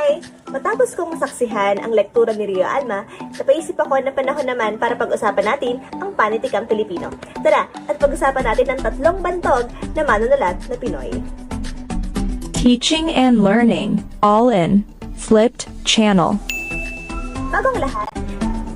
Hi! Matapos kong masaksihan ang lektura ni Rio Alma, napaisip ako na panahon naman para pag-usapan natin ang panitikang Pilipino. Tara, at pag-usapan natin ang tatlong bantog na manunulat na Pinoy. Teaching and learning, all in flipped channel. Bago ang lahat,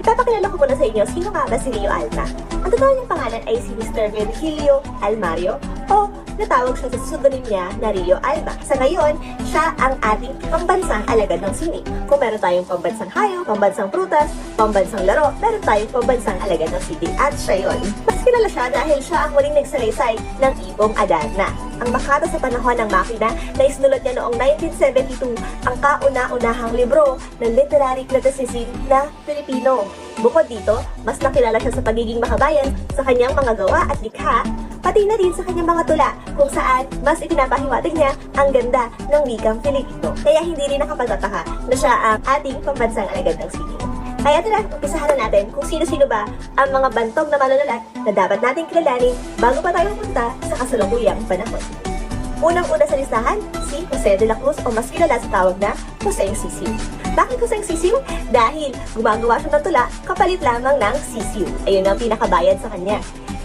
ipapakilala ko muna sa inyo sino nga ba si Rio Alma. Ang totoo niyang pangalan ay si Mr. Virgilio Almario o natawag siya sa pseudonym niya na Rio Alma. Sa ngayon, siya ang ating pambansang alagad ng sining. Kung meron tayong pambansang hayop, pambansang prutas, pambansang laro, meron tayong pambansang alagad ng sining. At siya yun. Mas kilala siya dahil siya ang muling nagsalaysay ng Ibong Adarna. Ang makata sa panahon ng makina na isinulat niya noong 1972 ang kauna-unahang libro ng literary criticism na Pilipino. Bukod dito, mas nakilala siya sa pagiging makabayan sa kanyang mga gawa at likha, pati na rin sa kanyang mga tula kung saan mas ipinapahiwatig niya ang ganda ng wikang Filipino. Kaya hindi rin nakapagtataka na siya ang ating pambansang alagad ng sining. Kaya tara, umpisahan na natin kung sino-sino ba ang mga bantog na manunulat na dapat nating kilalanin bago pa tayo punta sa kasalukuyang panahon. Unang-una sa listahan, si Jose de la Cruz o mas kilala sa tawag na Jose Sisiw. Bakit Jose Sisiw? Dahil gumagawa siya ng tula kapalit lamang ng sisiw. Ayun ang pinakabayad sa kanya.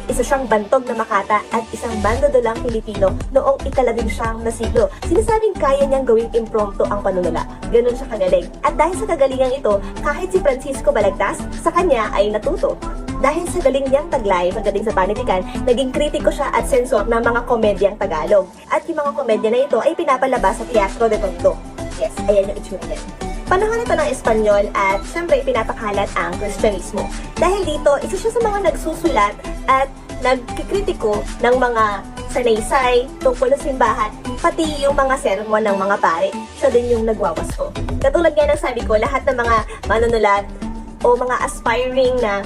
Isa siyang bantog na Makata at isang bandodolang Pilipino noong ikalabing siyang na siglo. Sinasabing kaya niyang gawing impromptu ang panunula. Ganun siya kagaling. At dahil sa kagalingan ito, kahit si Francisco Balagtas, sa kanya ay natuto. Dahil sa galing niyang taglay pagdating sa panitikan, naging kritiko siya at sensor ng mga komedyang Tagalog. At yung mga komedya na ito ay pinapalabas sa Teatro de Tondo. Yes, ayan yung itsura niyan. Panahon ito ng Espanyol at syempre pinapakalat ang Kristyanismo. Dahil dito, isa siya sa mga nagsusulat at nagkikritiko ng mga sanaysay tungkol sa simbahan, pati yung mga sermon ng mga pare. Siya din yung nagwawasto. Katulad nga ng sabi ko, lahat ng mga manunulat o mga aspiring na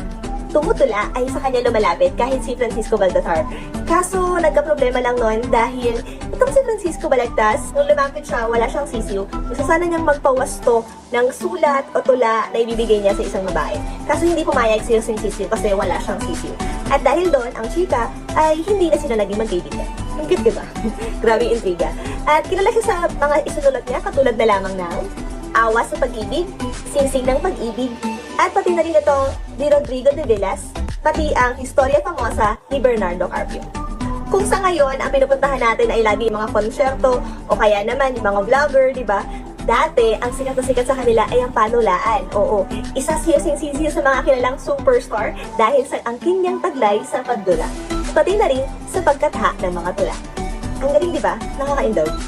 tumutula ay sa kanya lumalapit kahit si Francisco Baldassar. Kaso nagka-problema lang noon dahil itong si Francisco Balagtas, nung lumapit siya, wala siyang sisiw. Gusto sana niyang magpawasto ng sulat o tula na ibibigay niya sa isang babae. Kaso hindi pumayag si Sisiw kasi wala siyang sisiw. At dahil doon, ang chika ay hindi na sila naging magkaibigan. Ang cute, diba? Grabe intriga. At kilala siya sa mga isunulat niya, katulad na lamang ng Awa sa Pag-ibig, Singsing ng Pag-ibig, at pati na rin itong ni Rodrigo de Villas, pati ang Historia Famosa ni Bernardo Carpio. Kung sa ngayon, ang pinupuntahan natin ay lagi mga konsyerto o kaya naman yung mga vlogger, di ba? Dati, ang sikat na sikat sa kanila ay ang panulaan. Oo, isa siya singsisiyo sa mga kilalang superstar dahil sa angkin niyang taglay sa pagdula. Pati na rin sa pagkatha ng mga tula. Ang galing, di ba? Nakaka-indulge.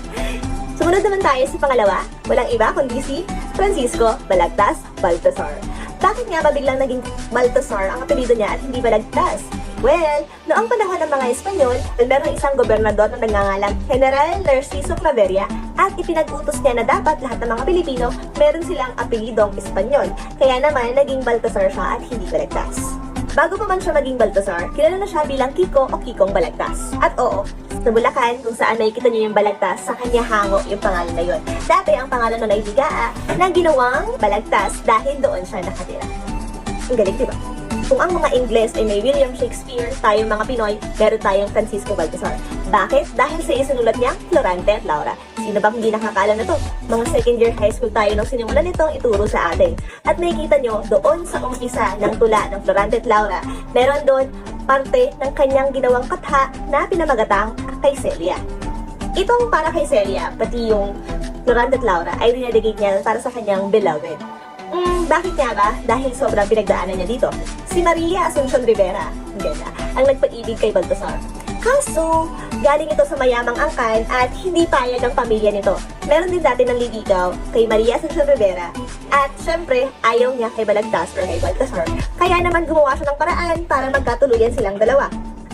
Sumunod naman tayo sa pangalawa, walang iba kundi si Francisco Balagtas Baltasar. Bakit nga ba biglang naging Baltasar ang apelido niya at hindi Balagtas? Well, noong panahon ng mga Espanyol, meron isang gobernador na nagngangalang General Narciso Claveria at ipinag-utos niya na dapat lahat ng mga Pilipino meron silang apelidong Espanyol. Kaya naman, naging Baltasar siya at hindi Balagtas. Bago pa man siya maging Baltasar, kilala na siya bilang Kiko o Kikong Balagtas. At oo, sa Bulacan, kung saan nakikita niyo yung Balagtas, sa kanya hango yung pangalan na yun. Dati ang pangalan nun ay Bigaa na ginawang Balagtas dahil doon siya nakatira. Ang galing, di ba? Kung ang mga Ingles ay may William Shakespeare, tayong mga Pinoy, meron tayong Francisco Baltasar. Bakit? Dahil sa isinulat niyang Florante at Laura. Sino bang hindi nakakaalam na to? Mga second year high school tayo nung sinimulan nitong ituro sa atin. At makikita nyo, doon sa umpisa ng tula ng Florante at Laura, meron doon parte ng kanyang ginawang katha na pinamagatang kay Celia. Itong para kay Celia, pati yung Florante at Laura, ay dinedicate niya para sa kanyang beloved. Bakit nga ba? Dahil sobrang pinagdaanan niya dito. Si Maria Asuncion Rivera, ganda, ang nagpag-ibig kay Baltasar. Kaso, galing ito sa mayamang angkan at hindi payag ang pamilya nito. Meron din dati ng liligaw kay Maria Asuncion Rivera at syempre, ayaw niya kay Balagtas or kay Baltasar. Kaya naman gumawa siya ng paraan para magkatuluyan silang dalawa.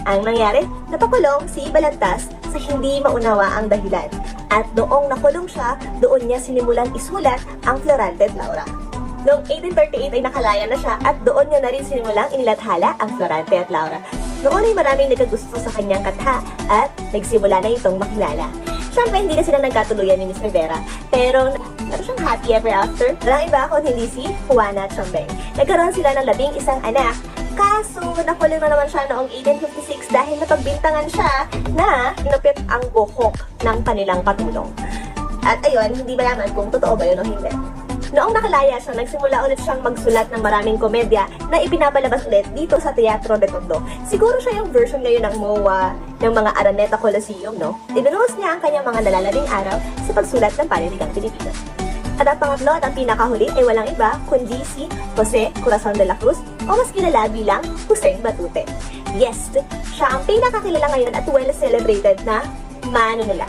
Ang nangyari, napakulong si Balagtas sa hindi maunawa ang dahilan. At noong nakulong siya, doon niya sinimulan isulat ang Florante Laura. Noong 1838 ay nakalaya na siya at doon niya na rin sinimulang inilathala ang Florante at Laura. Noon ay maraming nagkagusto sa kanyang katha at nagsimula na itong makilala. Siyempre, hindi na sila nagkatuluyan ni Miss Rivera, pero meron siyang happy ever after. Walang iba kundi hindi si Juana Chambeng. Nagkaroon sila ng labing isang anak, kaso nakulong na naman siya noong 1856 dahil napagbintangan siya na inupit ang buhok ng kanilang katulong. At ayun, hindi malaman kung totoo ba yun o hindi. Noong nakalaya siya, nagsimula ulit siyang magsulat ng maraming komedya na ipinapalabas ulit dito sa Teatro de Tondo. Siguro siya yung version ngayon ng MOA, ng mga Araneta Coliseum, no? Ibinuhos niya ang kanyang mga nalalabing araw sa pagsulat ng paninigang Pilipino. At ang pangatlo at ang pinakahuli ay walang iba kundi si Jose Corazon de la Cruz o mas kilala bilang Hussein Batute. Yes, siya ang pinakakilala ngayon at well celebrated na manunula.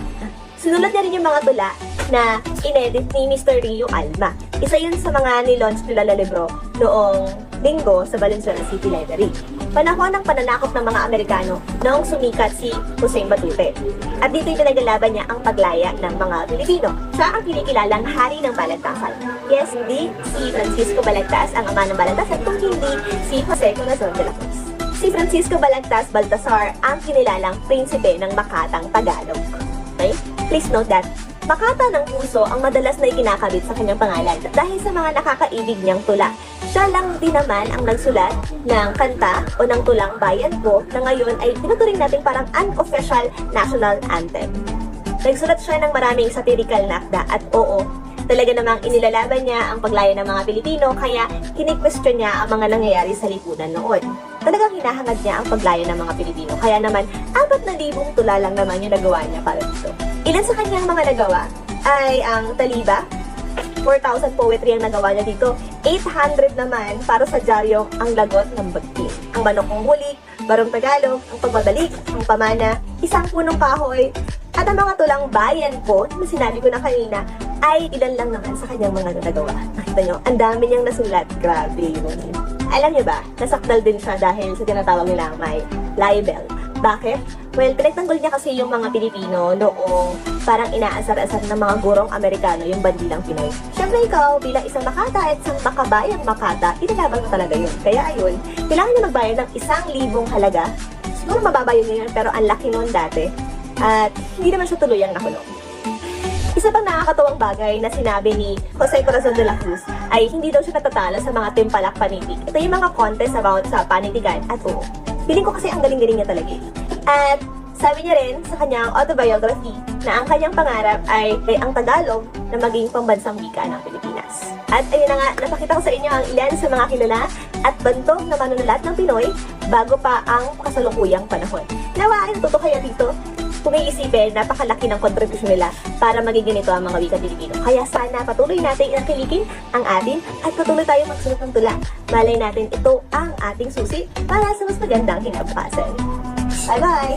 Sinulat niya rin yung mga tula na inedit ni Mr. Rio Alma. Isa yun sa mga nilaunch nila na libro noong linggo sa Valenzuela City Library. Panahon ng pananakop ng mga Amerikano noong sumikat si Hussein Batute. At dito'y pinaglalaban niya ang paglaya ng mga Pilipino. Siya ang kinikilalang hari ng Balagtasan. Yes, hindi si Francisco Balagtas ang ama ng Balagtasan, kung hindi si Jose Corazon de la Cruz. Si Francisco Balagtas Baltasar ang kinilalang prinsipe ng Makatang Tagalog. Okay? Please note that Makata ng puso ang madalas na ikinakabit sa kanyang pangalan dahil sa mga nakakaibig niyang tula. Siya lang din naman ang nagsulat ng kanta o ng tulang bayan ko na ngayon ay tinuturing natin parang unofficial national anthem. Nagsulat siya ng maraming satirical na akda at oo, talaga namang inilalaban niya ang paglaya ng mga Pilipino kaya kini-question niya ang mga nangyayari sa lipunan noon. Talagang hinahangad niya ang paglaya ng mga Pilipino kaya naman apat na libong tula lang naman yung nagawa niya para dito. Ilan sa kanyang mga nagawa ay ang Taliba, 4,000 poetry ang nagawa niya dito. 800 naman para sa dyaryo ang lagot ng bagting. Ang manok ng huli, barong Tagalog, ang pagbabalik, ang pamana, isang punong kahoy, at ang mga tulang bayan ko na sinabi ko na kanina ay ilan lang naman sa kanyang mga nagawa. Nakita nyo, ang dami niyang nasulat. Grabe yun. Alam niyo ba, nasakdal din siya dahil sa tinatawag nilang may libel. Bakit? Well, pinagtanggol niya kasi yung mga Pilipino noong parang inaasar-asar ng mga gurong Amerikano yung bandilang Pinoy. Siyempre ikaw, bilang isang Makata at isang makabayang Makata, inalaban mo talaga yun. Kaya ayun, kailangan niya magbayad ng isang libong halaga. Siguro mababa yun ngayon, pero ang laki nun dati. At hindi naman siya tuluyang nakulong. Isa pang nakakatawang bagay na sinabi ni Jose Corazon de la Cruz ay hindi daw siya natatalo sa mga timpalak panitig. Ito yung mga contest about sa panitigan at oo. Feeling ko kasi ang galing-galing niya talaga. eh. At sabi niya rin sa kanyang autobiography na ang kanyang pangarap ay, ay ang Tagalog na maging pambansang wika ng Pilipinas. At ayun na nga, napakita ko sa inyo ang ilan sa mga kilala at bantog na manunulat ng Pinoy bago pa ang kasalukuyang panahon. Nawa natuto kaya dito kung iisipin, napakalaki ng kontribusyon nila para maging ganito ang mga wika Pilipino. Kaya sana patuloy natin inakilikin ang atin at patuloy tayong magsunod ng tula. Malay natin ito ang ating susi para sa mas magandang kinabukasan. Bye-bye!